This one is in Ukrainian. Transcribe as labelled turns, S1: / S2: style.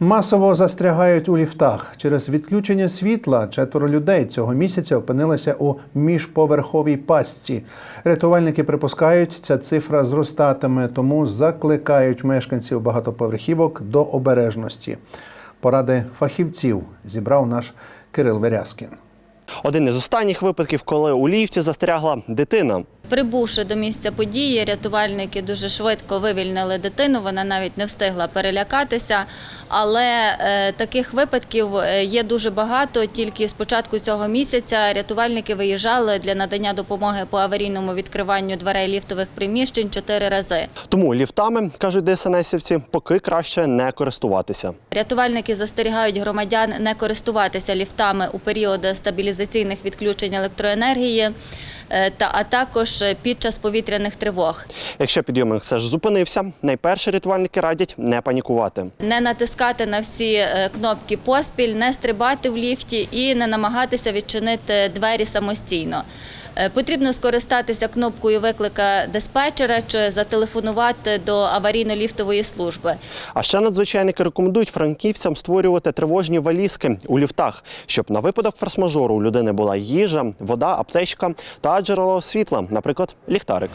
S1: Масово застрягають у ліфтах. Через відключення світла четверо людей цього місяця опинилися у міжповерховій пастці. Рятувальники припускають, ця цифра зростатиме, тому закликають мешканців багатоповерхівок до обережності. Поради фахівців зібрав наш Кирил Верязкін.
S2: Один із останніх випадків, коли у ліфті застрягла дитина.
S3: Прибувши до місця події, рятувальники дуже швидко вивільнили дитину. Вона навіть не встигла перелякатися. Але е, таких випадків е, є дуже багато. Тільки з початку цього місяця рятувальники виїжджали для надання допомоги по аварійному відкриванню дверей ліфтових приміщень чотири рази.
S2: Тому ліфтами, кажуть ДСНСівці, поки краще не користуватися.
S3: Рятувальники застерігають громадян не користуватися ліфтами у період стабілізаційних відключень електроенергії, та а також під час повітряних тривог.
S2: Якщо підйомник все ж зупинився, найперше рятувальники радять не панікувати.
S3: Не натискати на всі е, кнопки поспіль, не стрибати в ліфті і не намагатися відчинити двері самостійно. Е, Потрібно скористатися кнопкою виклика диспетчера чи зателефонувати до аварійно-ліфтової служби.
S2: А ще надзвичайники рекомендують франківцям створювати тривожні валізки у ліфтах, щоб на випадок форс-мажору у людини була їжа, вода, аптечка та джерело світла, наприклад, ліхтарик.